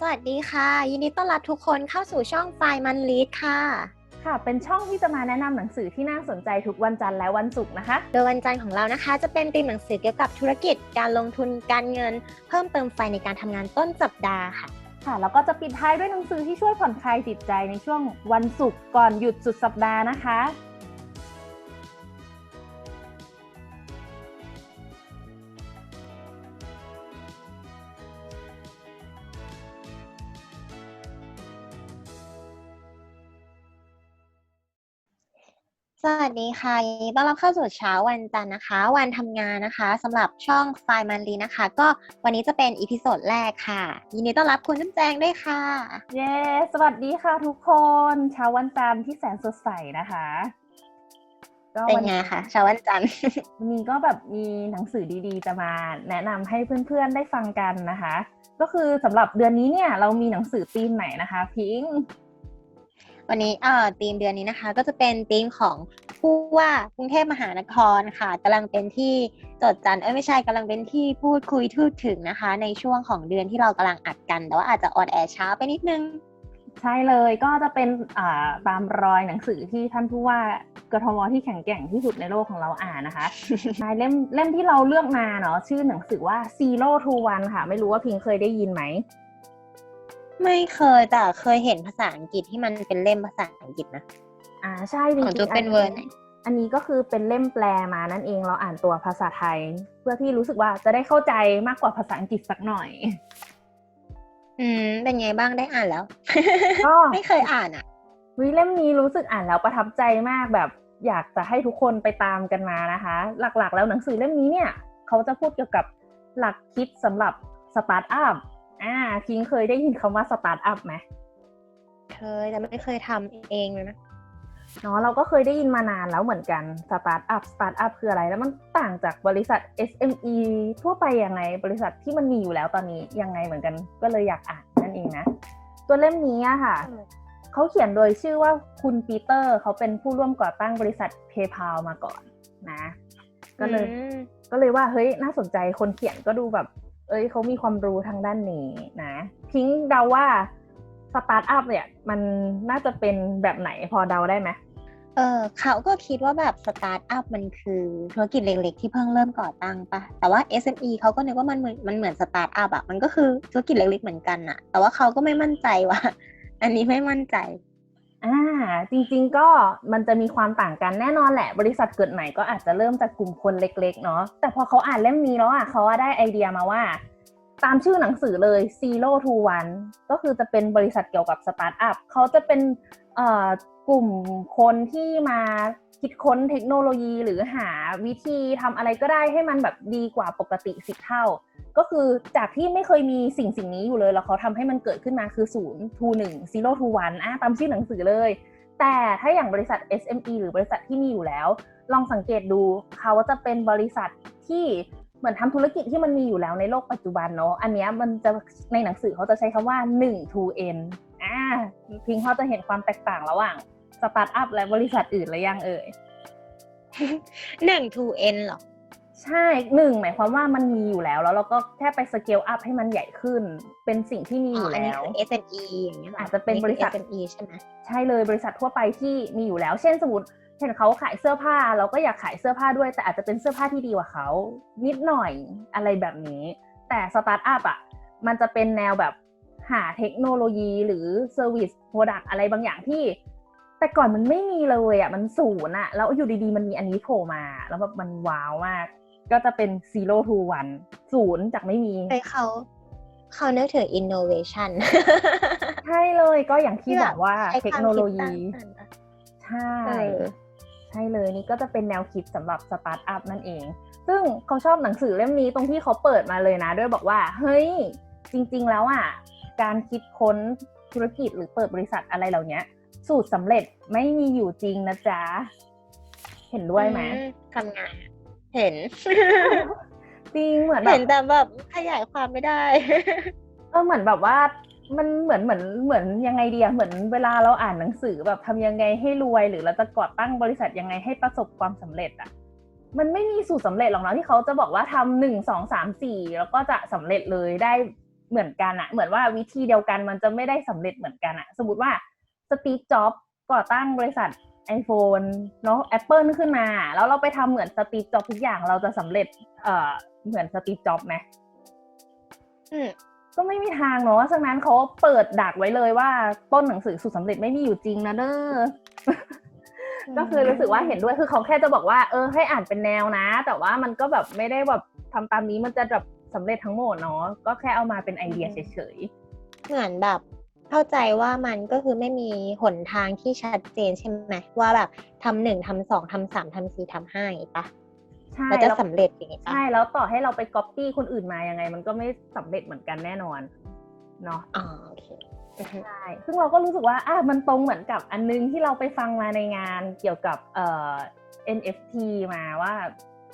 สวัสดีค่ะ ยินดีต้อนรับทุกคนเข้าสู่ช่องไฟมันลีดค่ะ ค่ะ เป็นช่องที่จะมาแนะนำหนังสือที่น่าสนใจทุกวันจันทร์และวันศุกร์นะคะ โดยวันจันทร์ของเรานะคะ จะเป็นธีมหนังสือเกี่ยวกับธุรกิจ การลงทุนการเงิน เพิ่มเติมไฟในการทำงานต้นสัปดาห์ค่ะ ค่ะแล้วก็จะปิดท้ายด้วยหนังสือที่ช่วยผ่อนคลายจิตใจในช่วงวันศุกร์ก่อนหยุดสุดสัปดาห์นะคะ วัสดีค่ะยินดีต้อนรับเข้าสู่เช้าวันจันทร์นะคะ วันทำงานนะคะสำหรับช่องไฟมันลีนะคะ ก็วันนี้จะเป็นอีพิโซดแรกค่ะ ยินดีต้อนรับคุณน้ำแจงด้วยค่ะ เย้ สวัสดีค่ะทุกคน เช้าวันจันทร์ที่แสนสดใสนะคะก็เป็นวันไงคะเช้าวันจันทร์วันนี้ก็แบบมีหนังสือดีๆ จะมาแนะนำให้เพื่อนๆได้ฟังกันนะคะ ก็คือสำหรับเดือนนี้เนี่ยเรามีหนังสือธีมไหนนะคะ พิงค์ วันนี้เอ่อธีมเดือนนี้นะคะ ก็จะเป็นธีมของผู้ว่ากรุงเทพมหานครค่ะกำลังเป็นที่จดจันเอ้ยไม่ใช่กำลังเป็นที่พูดคุยทูดถึงนะคะ ในช่วงของเดือนที่เรากำลังอัดกัน แต่ว่าอาจจะออนแอร์ช้าไปนิดนึงใช่เลยก็จะเป็นอ่าตามรอยหนังสือที่ท่านผู้ว่ากทมที่แข็งแกร่งที่สุดในโลกของเราอ่านนะคะใช่เล่มเล่มที่เราเลือกมาเนาะชื่อหนังสือว่า Zero to One ค่ะ ไม่รู้ว่าพิงเคยได้ยินไหม ไม่เคยแต่เคยเห็นภาษาอังกฤษที่มันเป็นเล่มภาษาอังกฤษนะ อ่าใช่จริงๆของจูเป็นอัเวอร์ไหนอันนี้ก็คือเป็นเล่มแปลมานั่นเองเราอ่านตัวภาษาไทย เพื่อที่รู้สึกว่าจะได้เข้าใจมากกว่าภาษาอังกฤษสักหน่อย อืม เป็นไงบ้างได้อ่านแล้วก็ไม่เคยอ่านอะวิเล่มนี้รู้สึกอ่านแล้วประทับใจมากแบบ อยากจะให้ทุกคนไปตามกันมานะคะ หลักๆ แล้วหนังสือเล่มนี้เนี่ย เขาจะพูดเกี่ยวกับหลักคิดสำหรับสตาร์ทอัพ อ่าพิงเคยได้ยินคำว่าสตาร์ทอัพไหมเคยแต่ไม่เคยทำเองเลยนะเนาะเราก็เคยได้ยินมานานแล้วเหมือนกันสตาร์ทอัพสตาร์ทอัพคืออะไร แล้วมันต่างจากบริษัท SME ทั่วไปยังไงบริษัทที่มันมีอยู่แล้วตอนนี้ยังไงเหมือนกัน ก็เลยอยากอ่านนั่นเองนะ ตัวเล่มนี้อะค่ะอืมเขาเขียนโดยชื่อว่าคุณปีเตอร์เขาเป็นผู้ร่วมก่อตั้งบริษัท PayPal มาก่อนนะ ก็เลยอืมก็เลยว่าเฮ้ยน่าสนใจคนเขียนก็ดูแบบ เอ้ยเขามีความรู้ทางด้านนี้นะพิงเดาว่าสตาร์ทอัพเนี่ยมันน่าจะเป็นแบบไหนพอเดาได้ไหมเออเขาก็คิดว่าแบบสตาร์ทอัพมันคือธุรกิจเล็กๆ ที่เพิ่งเริ่มก่อตั้งปะแต่ว่า SME เขาก็นึกว่ามันเหมือนมันเหมือนสตาร์ทอัพอะมันก็คือธุรกิจเล็กๆเหมือนกันอะแต่ว่าเขาก็ไม่มั่นใจว่า อันนี้ไม่มั่นใจ อ่าจริงๆก็มันจะมีความต่างกันแน่นอนแหละ บริษัทเกิดใหม่ก็อาจจะเริ่มจากกลุ่มคนเล็กๆเนาะแต่พอเขาอ่านเล่มนี้แล้วอะเขาได้ไอเดียมาว่า ตามชื่อหนังสือเลย Zero to One ก็คือจะเป็นบริษัทเกี่ยวกับสตาร์ทอัพเขาจะเป็นเอ่อกลุ่มคนที่มาคิดค้นเทคโนโลยีหรือหาวิธีทำอะไรก็ได้ให้มันแบบดีกว่าปกติสิบเท่า ก็คือจากที่ไม่เคยมีสิ่งสิ่งนี้อยู่เลย แล้วเขาทำให้มันเกิดขึ้นมาคือศูนย์ to หนึ่ง zero to one อะตามชื่อหนังสือเลย แต่ถ้าอย่างบริษัท SME หรือบริษัทที่มีอยู่แล้ว ลองสังเกตดูเขาจะเป็นบริษัทที่เหมือนทำธุรกิจที่มันมีอยู่แล้วในโลกปัจจุบันเนาะอันนี้มันจะในหนังสือเขาจะใช้คำว่า1 to n อ่าพิงเขาจะเห็นความแตกต่างระหว่างสตาร์ทอัพและบริษัทอื่นหรือยังเอ่ยหนึ่ง to n เหรอ ใช่หนึ่งหมายความว่ามันมีอยู่แล้ว แล้วเราก็แค่ไปสเกลอัพให้มันใหญ่ขึ้น เป็นสิ่งที่มีอ๋ออยู่อันนี้แล้วคือ SME อย่างเงี้ยหรอาจจะเป็นบริษัทคือ SME ใช่ไหมใช่เลยบริษัททั่วไปที่มีอยู่แล้ว เช่นสมมติเห็นเขาขายเสื้อผ้า เราก็อยากขายเสื้อผ้าด้วย แต่อาจจะเป็นเสื้อผ้าที่ดีกว่าเขา นิดหน่อยอะไรแบบนี้ แต่สตาร์ทอัพอะมันจะเป็นแนวแบบหาเทคโนโลยีหรือเซอร์วิสโปรดักอะไรบางอย่างที่ แต่ก่อนมันไม่มีเลยอะมันศูนย์อะแล้วอยู่ดีๆ มันมีอันนี้โผล่มา แล้วแบบมันว้าวมาก ก็จะเป็น zero to one ศูนย์จากไม่มีเฮ้ยเขาเขานึกถึง innovation ใช่เลยก็อย่างที่ที่บแบบอกว่าใช้เทคความโนโลคิดสร้างยีสรรค์อะใช่เออใช่เลยนี่ก็จะเป็นแนวคิดสำหรับสตาร์ทอัพนั่นเอง ซึ่งเขาชอบหนังสือเล่มนี้ตรงที่เขาเปิดมาเลยนะ ด้วยบอกว่า เฮ้ย จริง ๆ แล้วอะ การคิดค้นธุรกิจหรือเปิดบริษัทอะไรเหล่านี้สูตรสำเร็จไม่มีอยู่จริงนะจ๊ะ เห็นด้วยไหมอืทำงาน เห็น จริงเหมือนแบเห็นบแต่แบบขยายความไม่ได้เออเหมือนแบบว่ามันเหมือนเหมือนเหมือนยังไงดีอะเหมือนเวลาเราอ่านหนังสือแบบทำยังไงให้รวย หรือเราจะก่อตั้งบริษัทยังไงให้ประสบความสำเร็จอะมันไม่มีสูตรสำเร็จหรอกเนาะที่เขาจะบอกว่าทำหนึ่งสองสามสี่แล้วก็จะสำเร็จเลยได้เหมือนกันอะเหมือนว่าวิธีเดียวกันมันจะไม่ได้สำเร็จเหมือนกันอะสมมติว่าสตีฟจ็อบก่อตั้งบริษัท iPhone เนาะ Apple ขึ้นมา แล้วเราไปทำเหมือนสตีฟจ็อบทุกอย่างเราจะสำเร็จเอ่อเหมือนสตีฟจ็อบไหมอืมก็ไม่มีทางเนาะฉะนั้นเขาเปิดดักไว้เลยว่าต้นหนังสือสูตรสำเร็จไม่มีอยู่จริงนะเด้อ ก็คือรู้สึกว่าเห็นด้วยคือเขาแค่จะบอกว่า เออให้อ่านเป็นแนวนะ แต่ว่ามันก็แบบไม่ได้แบบทำตามนี้มันจะแบบสำเร็จทั้งหมดเนาะก็แค่เอามาเป็นไอเดียเฉยเหมือนแบบ เข้าใจว่ามันก็คือไม่มีหนทางที่ชัดเจนใช่ไหมว่าแบบทำหนึ่งทำสองทำสามทำสี่ทำห้าอย่างงี้ปะๆใช่แล้วจะแล้วสำเร็จอย่างงี้ปะใช่แล้วต่อให้เราไปก๊อปปี้คนอื่นมายังไง มันก็ไม่สำเร็จเหมือนกันแน่นอนเนาะอ๋อโอเคอือฮึใช่ซึ่งเราก็รู้สึกว่าอะมันตรงเหมือนกับอันนึงที่เราไปฟังมาในงานเกี่ยวกับเอ่อ NFT มาว่า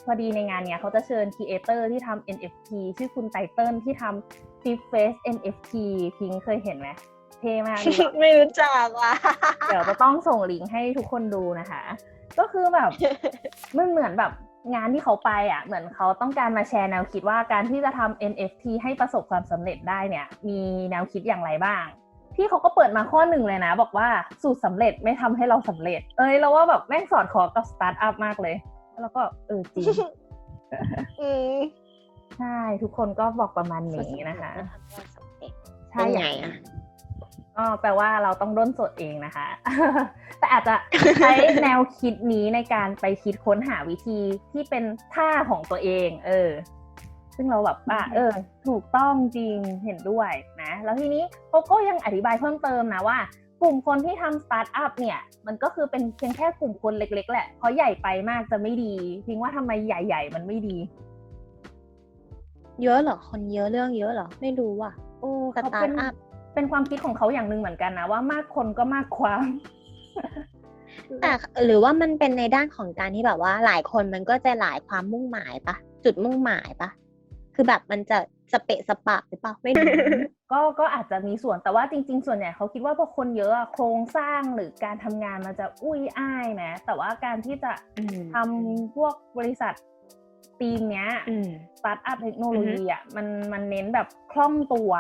พอดีในงานเนี้ยเขาจะเชิญครีเอเตอร์ที่ทำ NFT ชื่อคุณไตเติ้ลที่ทำ Flip Face NFT พิงเคยเห็นไหม เท่มากเลยไม่รู้จักว่ะเดี๋ยวจะต้องส่งลิงก์ให้ทุกคนดูนะคะ ก็คือแบบมันเหมือนแบบงานที่เขาไปอะ เหมือนเขาต้องการมาแชร์แนวคิดว่าการที่จะทำ NFT ให้ประสบความสำเร็จได้เนี่ย มีแนวคิดอย่างไรบ้างพี่เขาก็เปิดมาข้อหนึ่งเลยนะ บอกว่าสูตรสำเร็จไม่ทำให้เราสำเร็จ เอ้ยเราว่าแบบแม่งสอดคล้องกับสตาร์ทอัพมากเลย แล้วก็เออจริงอืมใช่ ทุกคนก็บอกประมาณนี้นะคะใช่เป็นอไงย่างอะ ก็แปลว่าเราต้องด้นสดเองนะคะ แต่อาจจะใช้แนวคิดนี้ในการไปคิดค้นหาวิธีที่เป็นท่าของตัวเอง เออ ซึ่งเราแบบว่าเออ ถูกต้องจริงเห็นด้วยนะ แล้วทีนี้เขาก็ยังอธิบายเพิ่มเติมนะว่า กลุ่มคนที่ทำสตาร์ทอัพเนี่ย มันก็คือเป็นเพียงแค่กลุ่มคนเล็ก ๆ แหละเพราะใหญ่ไปมากจะไม่ดีพิงว่าทำไมใหญ่ ๆ มันไม่ดี เยอะเหรอคนเยอะเรื่องเยอะเหรอไม่รู้ว่ะโอ้สตาร์ทอัพ เป็นความคิดของเขาอย่างหนึ่งเหมือนกันนะว่ามากคนก็มากความแต่หรือว่ามันเป็นในด้านของการที่แบบว่าหลายคนมันก็จะหลายความมุ่งหมายปะจุดมุ่งหมายปะคือแบบมันจะสเปะสปะหรือเปล่าไม่รู้ก็ก็อาจจะมีส่วนแต่ว่าจริง ๆ ส่วนใหญ่เขาคิดว่าพอคนเยอะอะโครงสร้างหรือการทำงานมันจะอุ้ยอ้ายนะแต่ว่าการที่จะอืมทำพวกบริษัททีมเนี้ยอืมสตาร์ทอัพเทคโนโลยีอะมันมันเน้นแบบคล่องตัว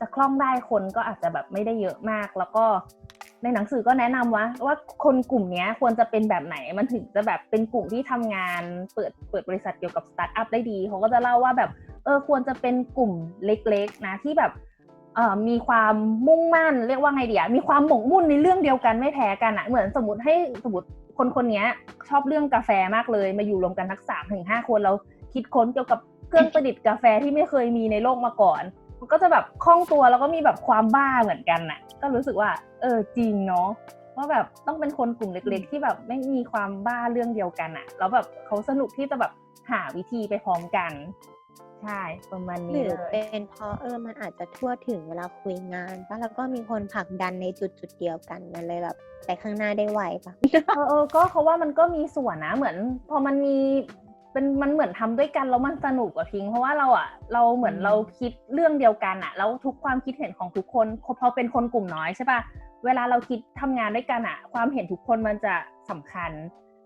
จะคล่องได้คนก็อาจจะแบบไม่ได้เยอะมาก แล้วก็ในหนังสือก็แนะนำว่าว่าคนกลุ่มนี้ควรจะเป็นแบบไหนมันถึงจะแบบเป็นกลุ่มที่ทำงานเปิดเปิดบริษัทเกี่ยวกับสตาร์ทอัพได้ดีเขาก็จะเล่าว่าแบบเออควรจะเป็นกลุ่มเล็ก ๆ นะที่แบบเอ่อมีความมุ่งมั่นเรียกว่าไงเดีอะมีความหมกมุ่นในเรื่องเดียวกันไม่แพ้กันอะเหมือนสมมติให้สมมติคนคนนี้ชอบเรื่องกาแฟมากเลย มาอยู่รวมกันทักสามถึงห้าคนแล้วคิดค้นเกี่ยวกับเครื่องประดิษฐ์กาแฟที่ไม่เคยมีในโลกมาก่อน มันก็จะแบบคล่องตัวแล้วก็มีแบบความบ้าเหมือนกันน่ะ ก็รู้สึกว่า เออจริงเนาะว่าแบบต้องเป็นคนกลุ่มเล็ก ๆ ที่แบบไม่มีความบ้าเรื่องเดียวกันอะแล้วแบบเขาสนุกที่จะแบบหาวิธีไปพร้อมกัน ใช่ประมาณหนี้รือเลยเป็นเพราะเออมันอาจจะทั่วถึงเวลาคุยงานปะแล้วก็มีคนผลักดันในจุดจุดๆเดียวกันมันเลยแบบไปข้างหน้าได้ไวปะ เออเออก็เขาว่ามันก็มีส่วนนะเหมือน พอมันมี เป็นมันเหมือนทำด้วยกันแล้วมันสนุกกว่าพิง เพราะว่าเราอะเราเหมือนอืมเราคิดเรื่องเดียวกันอะแล้วทุกความคิดเห็นของทุกคนพอเป็นคนกลุ่มน้อยใช่ปะเวลาเราคิดทำงานด้วยกันอะ ความเห็นทุกคนมันจะสำคัญ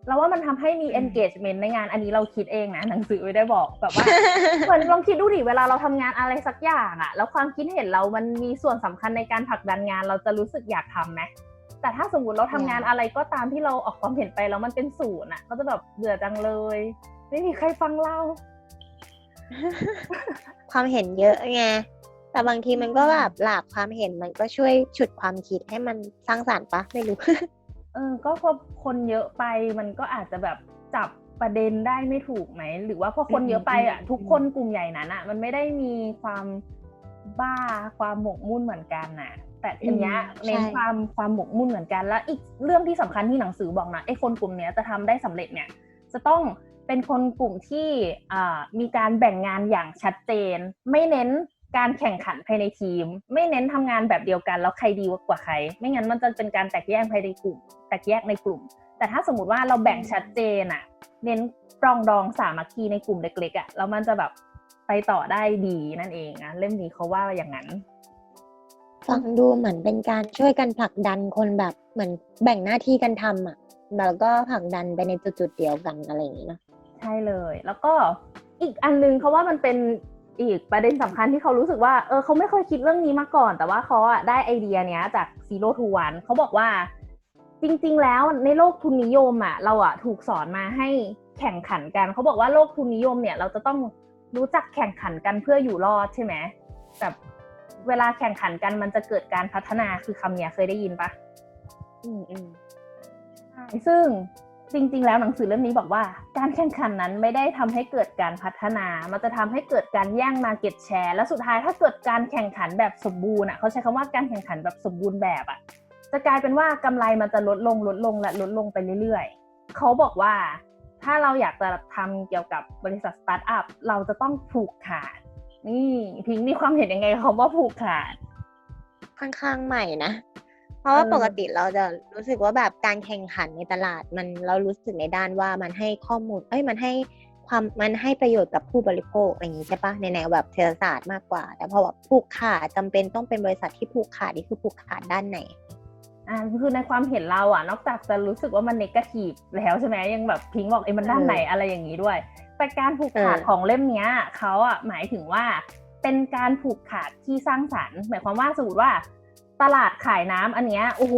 เราว่ามันทำให้มี engagement ในงานอันนี้เราคิดเองนะหนังสือไม่ได้บอกแบบว่าเหมือนลองคิดดูดิเวลาเราทำงานอะไรสักอย่างอะแล้วความคิดเห็นเรามันมีส่วนสำคัญในการผลักดันงาน เราจะรู้สึกอยากทำไหมแต่ถ้าสมมติเราทำงานอะไรก็ตามที่เราออกความเห็นไปแล้วมันเป็นศูนย์อะก็จะแบบเบื่อจังเลย ไม่มีใครฟังเรา ความเห็นเยอะไง แต่บางทีมันก็แบบหลากความเห็นมันก็ช่วยฉุดความคิดให้มันสร้างสรรค์ปะไม่รู้ เออ ก็พอคนเยอะไปมันก็อาจจะแบบจับประเด็นได้ไม่ถูกไหม หรือว่าพอคนเยอะไปอะอืมทุกคนกลุ่มใหญ่นั้นอะ มันไม่ได้มีความบ้าความหมกมุ่นเหมือนกันน่ะ แต่ทีเนี้ยเน้นความความหมกมุ่นเหมือนกัน แล้วอีกเรื่องที่สำคัญที่หนังสือบอกนะไอ้คนกลุ่มเนี้ยจะทำได้สำเร็จเนี่ย จะต้อง เป็นคนกลุ่มที่มีการแบ่งงานอย่างชัดเจน ไม่เน้นการแข่งขันภายในทีม ไม่เน้นทำงานแบบเดียวกันแล้วใครดีกว่าใคร ไม่งั้นมันจะเป็นการแตกแยกภายในกลุ่ม แตกแยกในกลุ่ม แต่ถ้าสมมติว่าเราแบ่งชัดเจนอะเน้นปรองดองสามัคคีในกลุ่มเล็กๆอะแล้วมันจะแบบไปต่อได้ดีนั่นเองนะเล่มนี้เขาว่าอย่างนั้น ฟังดูเหมือนเป็นการช่วยกันผลักดันคนแบบเหมือนแบ่งหน้าที่กันทำอะแล้วก็ผลักดันไปในจุดๆเดียวกันอะไรอย่างนี้เนะ ใช่เลย แล้วก็อีกอันนึงเขาว่ามันเป็นอีกประเด็นสำคัญที่เขารู้สึกว่าเออเขาไม่เคยคิดเรื่องนี้มาก่อน แต่ว่าเขาอะได้ไอเดียเนี้ยจาก Zero to One เขาบอกว่า จริง ๆ แล้วในโลกทุนนิยมอะเราอะถูกสอนมาให้แข่งขันกันเขาบอกว่าโลกทุนนิยมเนี่ย เราจะต้องรู้จักแข่งขันกันเพื่ออยู่รอดใช่ไหมแบบเวลาแข่งขันกันมันจะเกิดการพัฒนาคือคำเนี้ยเคยได้ยินปะอืมอืมใช่ซึ่ง จริง ๆ แล้วหนังสือเล่มนี้บอกว่า การแข่งขันนั้นไม่ได้ทำให้เกิดการพัฒนา มันจะทำให้เกิดการแย่งมาเก็ตแชร์ และสุดท้ายถ้าเกิดการแข่งขันแบบสมบูรณ์อะเขาใช้คำว่าการแข่งขันแบบสมบูรณ์แบบอะจะกลายเป็นว่ากำไรมันจะลดลงลดลงและลดลงไปเรื่อยๆ เขาบอกว่าถ้าเราอยากจะทำเกี่ยวกับบริษัทสตาร์ทอัพเราจะต้องผูกขาด นี่พิงค์มีความเห็นยังไงกับคำว่าผูกขาดค่อนข้างใหม่นะ เพราะว่าเออปกติเราจะรู้สึกว่าแบบการแข่งขันในตลาดมันเรารู้สึกในด้านว่ามันให้ข้อมูล เอ้ยมันให้ความมันให้ประโยชน์กับผู้บริโภคอะไรอย่างนี้ใช่ปะในแนวแบบเศรษฐศาสตร์มากกว่า แต่พอแบบผูกขาดจำเป็นต้องเป็นบริษัทที่ผูกขาดนี่คือผูกขาดด้านไหนอ่าคือในความเห็นเราอะนอกจากจะรู้สึกว่ามันเนกาทีฟแล้วใช่ไหมยังแบบพิงค์บอกเอ้ยมันด้านไหนอะไรอย่างนี้ด้วย แต่การผูกขาดเออของเล่มเนี้ยเขาอะหมายถึงว่าเป็นการผูกขาดที่สร้างสรรค์ หมายความว่าสมมติว่า ตลาดขายน้ำอันเนี้ยโอ้โห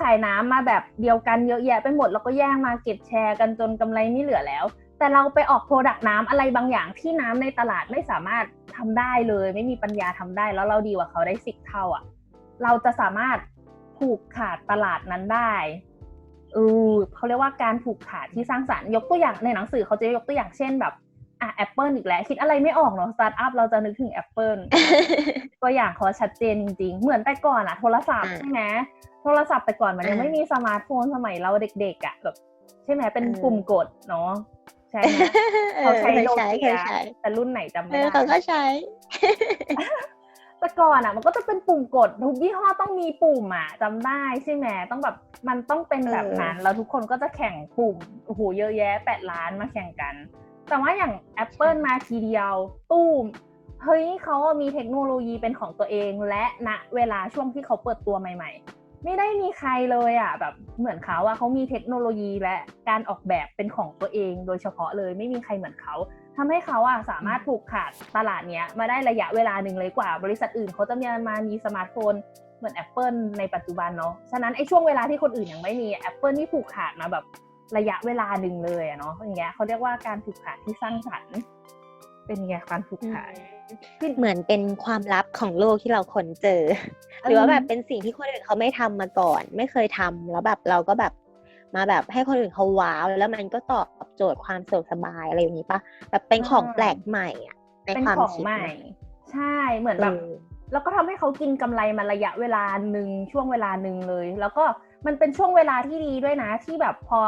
ขายน้ำมาแบบเดียวกันเยอะแยะไปหมดแล้วก็แย่งมาเก็ตแชร์กันจนกำไรไม่เหลือแล้ว แต่เราไปออกโปรดักต์น้ำอะไรบางอย่างที่น้ำในตลาดไม่สามารถทำได้เลย ไม่มีปัญญาทำได้ แล้วเราดีกว่าเขาได้สิบเท่าอะ เราจะสามารถผูกขาดตลาดนั้นได้เออเขาเรียกว่าการผูกขาดที่สร้างสรรค์ยกตัวอย่างในหนังสือเขาจะยกตัวอย่างเช่นแบบ อะแอปเปิลอีกแล้ว คิดอะไรไม่ออกเนาะสตาร์ทอัพเราจะนึกถึงแอปเปิลตัวอย่างเขาชัดเจนจริง ๆ เหมือนแต่ก่อนอะโทรศัพท์อ่าใช่ไหมโทรศัพท์แต่ก่อนมันยังอ่าไม่มีสมาร์ทโฟนสมัยเราเด็กๆอะแบบใช่ไหมเป็นเออปุ่มกดเนาะใช่ไหมเขาใช้เคยโนใช้เกีเคยยใช้แต่รุ่นไหนจำเอไม่อได้เขาก็ใช้แต่ก่อนอะ มันก็จะเป็นปุ่มกดทุกยี่ห้อต้องมีปุ่มอะจำได้ใช่ไหมต้องแบบมันต้องเป็นแบบนั้นแล้วทุกคนก็จะแข่งปุ่มโอ้โหเยอะแยะแปดล้านมาแข่งกัน แต่ว่าอย่าง Apple มาทีเดียวตู้มเฮ้ยเขามีเทคโนโลยีเป็นของตัวเอง และณเวลาช่วงที่เขาเปิดตัวใหม่ ๆ ไม่ได้มีใครเลยอะแบบเหมือนเขาอะเขามีเทคโนโลยีและการออกแบบเป็นของตัวเอง โดยเฉพาะเลยไม่มีใครเหมือนเขาทำให้เขาอะสามารถผูกขาดตลาดเนี้ยมาได้ระยะเวลาหนึ่งเลยกว่า บริษัทอื่นเขาจะมีมามีสมาร์ทโฟนเหมือน Apple ในปัจจุบันเนาะฉะนั้นไอ้ช่วงเวลาที่คนอื่นยังไม่มี Apple นี่ผูกขาดมาแบบ ระยะเวลาหนึ่งเลยอะเนาะอย่างเงี้ยเขาเรียกว่าการผูกขาดที่สร้างสรรค์ เป็นไงการผูกขาดเหมือนเป็นความลับของโลกที่เราค้นเจอ หรือว่าแบบเป็นสิ่งที่คนอื่นเขาไม่ทำมาก่อน ไม่เคยทำแล้วแบบเราก็แบบมาแบบให้คนอื่นเขาว้าว แล้วมันก็ตอบโจทย์ความสะดวกสบายอะไรอย่างนี้ปะแบบเป็นของอ่าแปลกใหม่อะในเป็นความของคิดใหม่นะใช่เหมือนเอแบบอแล้วก็ทำให้เขากินกำไรมาระยะเวลาหนึ่งช่วงเวลาหนึ่งเลย แล้วก็ มันเป็นช่วงเวลาที่ดีด้วยนะ ที่แบบพอ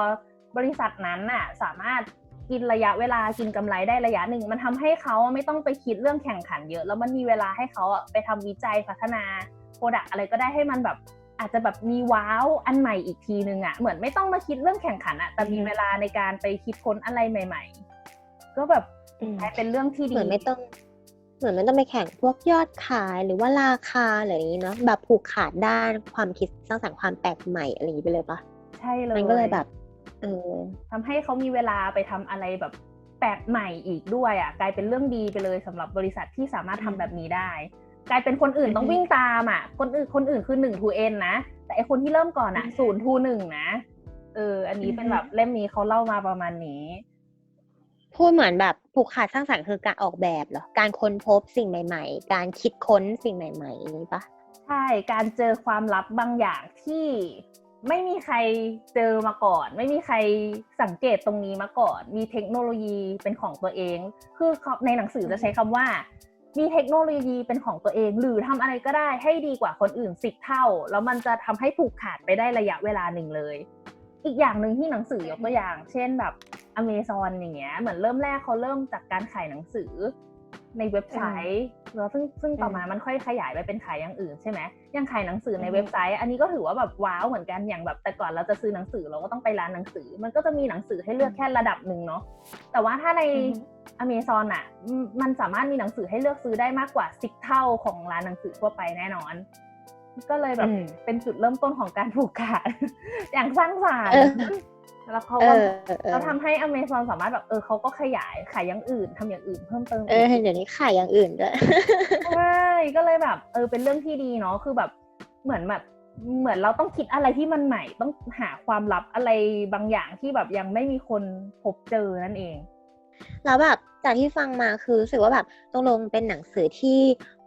บริษัทนั้นน่ะสามารถกินระยะเวลากินกำไรได้ระยะหนึ่ง มันทำให้เขาไม่ต้องไปคิดเรื่องแข่งขันเยอะ แล้วมันมีเวลาให้เขาอะไปทำวิจัยพัฒนาโปรดักอะไรก็ได้ให้มันแบบอาจจะแบบมีว้าวอันใหม่อีกทีนึงอะเหมือนไม่ต้องมาคิดเรื่องแข่งขันอะแต่มีอือฮึเวลาในการไปคิดค้นอะไรใหม่ ๆ ก็แบบอืมกลายเป็นเรื่องที่ดีเหมือนไม่ต้อง เหมือนไม่ต้องไปแข่งพวกยอดขายหรือว่าราคาอะไรอย่างนี้เนาะแบบผูกขาดด้านความคิดสร้างสรรค์ความแปลกใหม่อะไรอย่างนี้ไปเลยปะใช่เลยมันก็เลยแบบเออทำให้เขามีเวลาไปทำอะไรแบบแปลกใหม่อีกด้วยอะ กลายเป็นเรื่องดีไปเลยสำหรับบริษัทที่สามารถทำแบบนี้ได้ กลายเป็นคนอื่นต้องอือฮึวิ่งตามอะ คนอื่นคนอื่นคือหนึ่งทูเอ็นนะ แต่ไอคนที่เริ่มก่อนอะอือฮึศูนย์ทูหนึ่งนะเอออันนี้เป็นอือฮึแบบเล่มนี้เขาเล่ามาประมาณนี้ พูดเหมือนแบบผูกขาดสร้างสรรค์คือการออกแบบเหรอ การค้นพบสิ่งใหม่ ๆ การคิดค้นสิ่งใหม่ๆนี้ปะใช่ การเจอความลับบางอย่างที่ไม่มีใครเจอมาก่อน ไม่มีใครสังเกตตรงนี้มาก่อน มีเทคโนโลยีเป็นของตัวเอง คือในหนังสือจะใช้คำว่า มีเทคโนโลยีเป็นของตัวเอง หรือทำอะไรก็ได้ให้ดีกว่าคนอื่นสิบเท่า แล้วมันจะทำให้ผูกขาดไปได้ระยะเวลาหนึ่งเลย อีกอย่างหนึ่งที่หนังสือยกตัวอย่าง เช่นแบบ อเมซอนอย่างเงี้ยเหมือนเริ่มแรกเขาเริ่มจากการขายหนังสือ ในเว็บไซต์แล้วซึ่งซึ่งต่อมามันค่อยขยายไปเป็นขายอย่างอื่นใช่ไหมยังขายหนังสือในอืมเว็บไซต์ อันนี้ก็ถือว่าแบบว้าวเหมือนกันอย่างแบบแต่ก่อนเราจะซื้อหนังสือเราก็ต้องไปร้านหนังสือ มันก็จะมีหนังสือให้เลือกแค่ระดับหนึ่งเนาะแต่ว่าถ้าในอเมซอนอะอืมมันสามารถมีหนังสือให้เลือกซื้อได้มากกว่าสิบเท่าของร้านหนังสือทั่วไปแน่นอนก็เลยแบบอืมเป็นจุดเริ่มต้นของการผูกขาดอย่างสร้างสรรเอค์อ แล้วเขาเอก็อเออเออเขาทำให้อเมซอนสามารถแบบเออเขาก็ขยายขายอย่างอื่นทำอย่างอื่นเพิ่มเติมเออเดี๋ยวนี้ขายอย่างอื่นด้วยใช่ก็เลยแบบ เออเป็นเรื่องที่ดีเนาะคือแบบเหมือนแบบเหมือนเราต้องคิดอะไรที่มันใหม่ต้องหาความลับอะไรบางอย่างที่แบบยังไม่มีคนพบเจอนั่นเองแล้วแบบจากที่ฟังมาคือรู้สึกว่าแบบตกลงเป็นหนังสือที่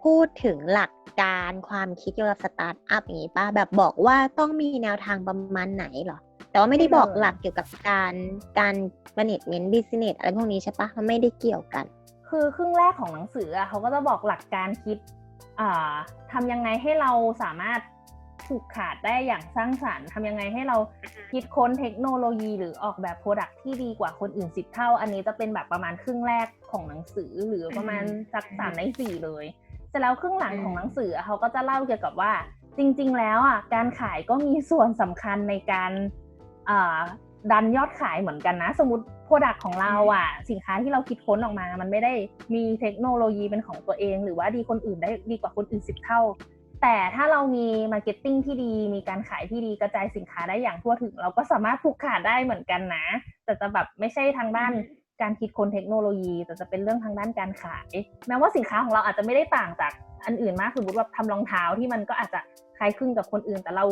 พูดถึงหลักการความคิดเกี่ยวกับสตาร์ทอัพอย่างนี้ป่ะแบบบอกว่าต้องมีแนวทางประมาณไหนเหรอ แต่ว่าไม่ได้บอกไม่เลยหลักเกี่ยวกับการการ management business อะไรพวกนี้ใช่ปะมันไม่ได้เกี่ยวกัน คือครึ่งแรกของหนังสืออะเขาก็จะบอกหลักการคิดอ่าทำยังไงให้เราสามารถผูกขาดได้อย่างสร้างสรรค์ทำยังไงให้เราคิดค้นเทคโนโลยีหรือออกแบบโปรดักที่ดีกว่าคนอื่นสิบเท่า อันนี้จะเป็นแบบประมาณครึ่งแรกของหนังสือหรือประมาณสักสามในสี่เลยเสร็จแล้วครึ่งหลังของหนังสืออะเขาก็จะเล่าเกี่ยวกับว่า จริง ๆ แล้วอะการขายก็มีส่วนสำคัญในการอ่า ดันยอดขายเหมือนกันนะ สมมติโปรดักของเราอะ สินค้าที่เราคิดค้นออกมา มันไม่ได้มีเทคโนโลยีเป็นของตัวเอง หรือว่าดีคนอื่นได้ดีกว่าคนอื่นสิบเท่า แต่ถ้าเรามีมาร์เก็ตติ้งที่ดี มีการขายที่ดีกระจายสินค้าได้อย่างทั่วถึง เราก็สามารถผูกขาดได้เหมือนกันนะ แต่จะแบบไม่ใช่ทางด้าน การคิดค้นเทคโนโลยี แต่จะเป็นเรื่องทางด้านการขาย แม้ว่าสินค้าของเราอาจจะไม่ได้ต่างจากอันอื่นมากสมมติว่าทำรองเท้าที่มันก็อาจจะคล้ายคลึงกับคนอื่น แต่เรา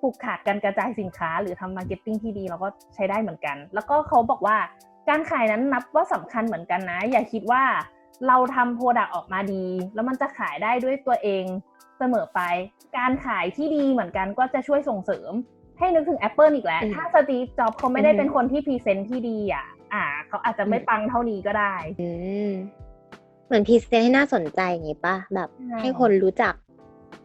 ผูกขาดการกระจายสินค้า หรือทำมาร์เก็ตติ้งที่ดีเราก็ใช้ได้เหมือนกัน แล้วก็เขาบอกว่าการขายนั้นนับว่าสำคัญเหมือนกันนะ อย่าคิดว่าเราทำโปรดักต์ออกมาดี แล้วมันจะขายได้ด้วยตัวเองเสมอไป การขายที่ดีเหมือนกันก็จะช่วยส่งเสริม ให้นึกถึง Apple อีกแล้วอืมถ้าสตีฟจ็อบเขาไม่ได้อือฮึเป็นคนที่พรีเซนต์ที่ดีอะ อ่า เขาอาจจะไม่ปังเท่านี้ก็ได้อืมเหมือนพรีเซนต์ให้น่าสนใจอย่างนี้ป่ะแบบใช่ให้คนรู้จัก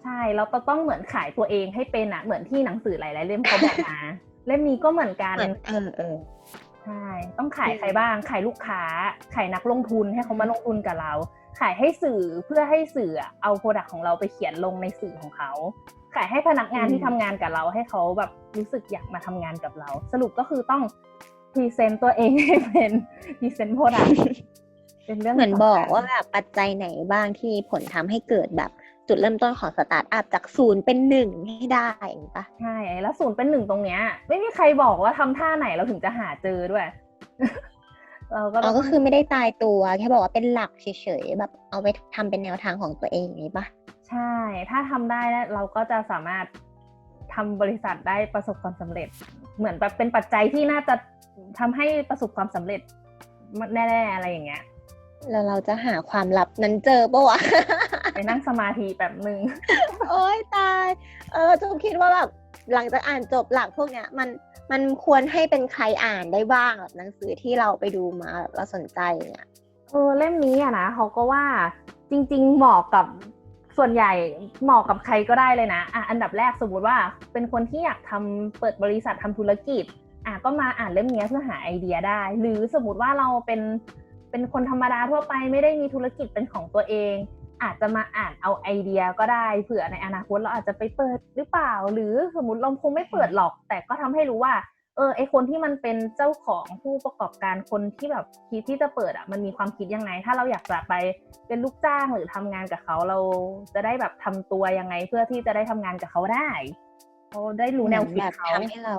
ใช่เราก็ต้องเหมือนขายตัวเองให้เป็นอะเหมือนที่หนังสือหลายๆเล่มเขาบอกมาเล่มนี้ก็เหมือนกันเหมือนเออเออใช่ต้องขายอืมใครบ้างขายลูกค้าขายนักลงทุนให้เขามาลงทุนกับเรา ขายให้สื่อเพื่อให้สื่ออะเอาโปรดักของเราไปเขียนลงในสื่อของเขา ขายให้พนักงานอืมที่ทำงานกับเราให้เขาแบบรู้สึกอยากมาทำงานกับเรา สรุปก็คือต้อง พรีเซนต์ตัวเองให้เป็นพรีเซนต์โปรดักเป็นเรื่องเหมือนสำคัญบอกว่าแบบปัจจัยไหนบ้างที่มีผลทำให้เกิดแบบจุดเริ่มต้นของสตาร์ทอัพจากศูนย์เป็นหนึ่งให้ได้อย่างนี้ป่ะใช่แล้วศูนย์เป็นหนึ่งตรงเนี้ย ไม่มีใครบอกว่าทำท่าไหนเราถึงจะหาเจอด้วยเราก็อ๋ต้อองก็คือไม่ได้ตายตัวแค่บอกว่าเป็นหลักเฉยๆแบบเอาไปทำเป็นแนวทางของตัวเองอย่างนี้ปะใช่ ถ้าทำได้แล้วเราก็จะสามารถทำบริษัทได้ประสบความสำเร็จ เหมือนแบบเป็นปัจจัยที่น่าจะทำให้ประสบความสำเร็จแน่ๆอะไรอย่างเงี้ยแล้วเราจะหาความลับนั้นเจอปะวะไปนั่งสมาธิแบบหนึ่งโอ๊ยตาย เออจุ๊บคิดว่าแบบหลังจากอ่านจบหลักพวกเนี้ย มันมันควรให้เป็นใครอ่านได้บ้างแบบหนังสือที่เราไปดูมาแบบเราสนใจเนี่ยเออเล่มนี้อะนะเขาก็ว่าจริง ๆ เหมาะกับ ส่วนใหญ่เหมาะกับใครก็ได้เลยนะอะอันดับแรกสมมติว่าเป็นคนที่อยากทำเปิดบริษัททำธุรกิจอะก็มาอ่านเล่มนี้เพื่อหาไอเดียได้ หรือสมมติว่าเราเป็นเป็นคนธรรมดาทั่วไปไม่ได้มีธุรกิจเป็นของตัวเอง อาจจะมาอ่านเอาไอเดียก็ได้เผื่อในอนาคตเราอาจจะไปเปิดหรือเปล่า หรือสมมติเราคงไม่เปิดหรอก แต่ก็ทำให้รู้ว่า ออไอคนที่มันเป็นเจ้าของผู้ประกอบการคนที่แบบคิดที่จะเปิดอะมันมีความคิดยังไง ถ้าเราอยากจะไปเป็นลูกจ้างหรือทำงานกับเขาเราจะได้แบบทำตัวยังไง เพื่อที่จะได้ทำงานกับเขาได้เขาได้รู้แนวคิดแบบเขาทำให้เรา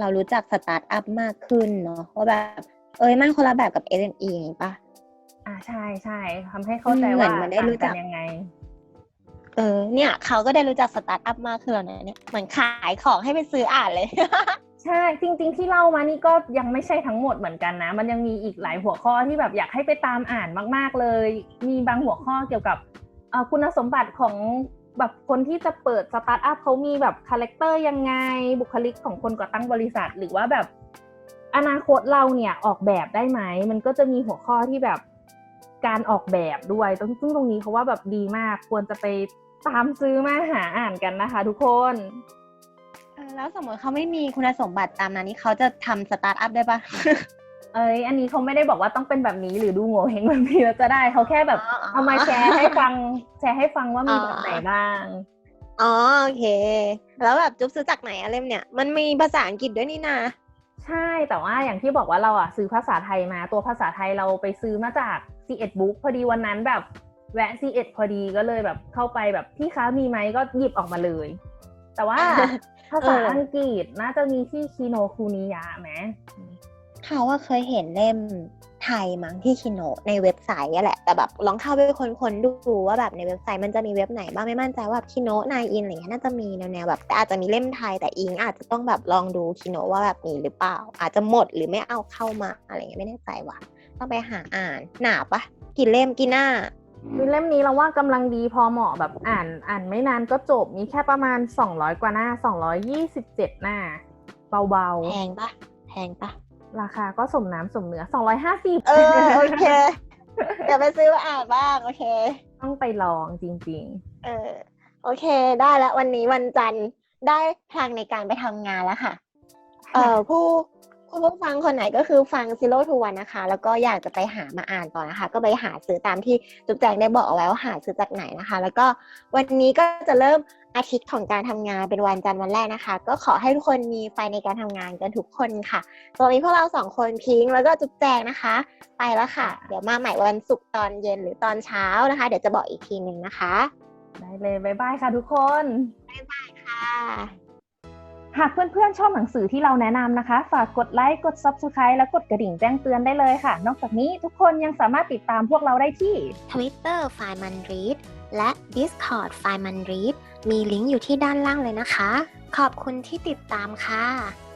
เรารู้จักสตาร์ทอัพมากขึ้นเนาะว่าแบบ เอ้ยมันคนละแบบกับ SME อย่างนี้ปะอ่าใช่ใช่ทำให้เข้าใจเหมืว่าอนมันได้รู้จักต่างนยังไงเออเนี่ย เขาก็ได้รู้จักสตาร์ทอัพมากขึ้นแล้วนะเนี่ยเหมือนขายของให้ไปซื้ออ่านเลย ใช่จริง ๆ ที่เล่ามานี่ก็ยังไม่ใช่ทั้งหมดเหมือนกันนะ มันยังมีอีกหลายหัวข้อที่แบบอยากให้ไปตามอ่านมาก ๆเลย มีบางหัวข้อเกี่ยวกับคุณสมบัติของแบบคนที่จะเปิดสตาร์ทอัพเขามีแบบคาแรคเตอร์ยังไงบุคลิกของคนก่อตั้งบริษัท หรือว่าแบบอนาคตเราเนี่ยออกแบบได้ไหม มันก็จะมีหัวข้อที่แบบการออกแบบด้วย ซึ่งซึ่งตรงนี้เขาว่าแบบดีมากควรจะไปตามซื้อมาหาอ่านกันนะคะ ทุกคน แล้วสมมติเขาไม่มีคุณสมบัติตามนั้นนี่เขาจะทำสตาร์ทอัพได้ปะเอ้ย อันนี้เขาไม่ได้บอกว่าต้องเป็นแบบนี้หรือดูโง่เฮงแบบนี้แล้วจะได้เขาแค่แบบเอามาแชร์ให้ฟัง แชร์ให้ฟังว่ามีแบบไหนบ้าง อ๋อโอเค แล้วแบบจุ๊บซื้อจากไหนอะเล่มเนี่ย มันมีภาษาอังกฤษด้วยนี่นาใช่แต่ว่าอย่างที่บอกว่าเราอะซื้อภาษาไทยมาตัวภาษาไทยเราไปซื้อมาจาก c 1 Book พอดีวันนั้นแบบแวะ c 1พอดีก็เลยแบบเข้าไปแบบพี่คะมีไหมก็หยิบออกมาเลย แต่ว่าภาษาเอออัอังกฤษน่าจะมีที่คิโนคุนิยะไหมเขาว่าเคยเห็นเล่มไทยมั้งที่คิโนะในเว็บไซต์อะแหละ แต่แบบลองเข้าไปค้นๆดูว่าแบบในเว็บไซต์มันจะมีเว็บไหนบ้างไม่มั่นใจว่าคิโนะนายอินอะไรเงี้ยน่าจะมีแนวๆแบบแต่อาจจะมีเล่มไทยแต่อิงอาจจะต้องแบบลองดูคิโนะว่าแบบมีหรือเปล่า อาจจะหมดหรือไม่เอาเข้ามาอะไรเงี้ยไม่แน่ใจว่ะต้องไปหาอ่านหนาปะกี่เล่มกี่หน้า มีเล่มนี้เราว่ากำลังดีพอเหมาะแบบอ่านอ่านไม่นานก็จบมีแค่ประมาณ 200 กว่าหน้า 227 หน้า เบาแพงปะแพงปะๆราคาก็สมน้ำสมเนื้อ 250 เออโอเคเดี๋ยวไปซื้อมาอ่านบ้าง โอเค ต้องไปลองจริงเออ โอเค ได้แล้ววันนี้วันจันทร์ได้พลังในการไปทำงานแล้วค่ะ เอ่อผู้ คุณผู้ฟังคนไหนก็คือฟัง Zero to One นะคะ แล้วก็อยากจะไปหามาอ่านต่อนะคะ ก็ไปหาซื้อตามที่จุ๊บแจงได้บอกเอาไว้ว่าหาซื้อจากไหนนะคะ แล้วก็วันนี้ก็จะเริ่มอาทิตย์ของการทำงานเป็นวันจันทร์วันแรกนะคะ ก็ขอให้ทุกคนมีไฟในการทำงานกันทุกคนค่ะตอนนี้พวกเราสองคนพิงค์แล้วก็จุ๊บแจงนะคะ ไปแล้วค่ะ เดี๋ยวมาใหม่วันศุกร์ตอนเย็นหรือตอนเช้านะคะ เดี๋ยวจะบอกอีกทีหนึ่งนะคะๆได้เลยบ๊ายบายค่ะทุกคนค่ะ หากเพื่อนๆ ชอบหนังสือที่เราแนะนำนะคะ ฝากกดไลค์ กด Subscribe และกดกระดิ่งแจ้งเตือนได้เลยค่ะ นอกจากนี้ทุกคนยังสามารถติดตามพวกเราได้ที่ Twitter f i m a n r e a d และ Discord f i m a n r e a d มีลิงก์อยู่ที่ด้านล่างเลยนะคะ ขอบคุณที่ติดตามค่ะ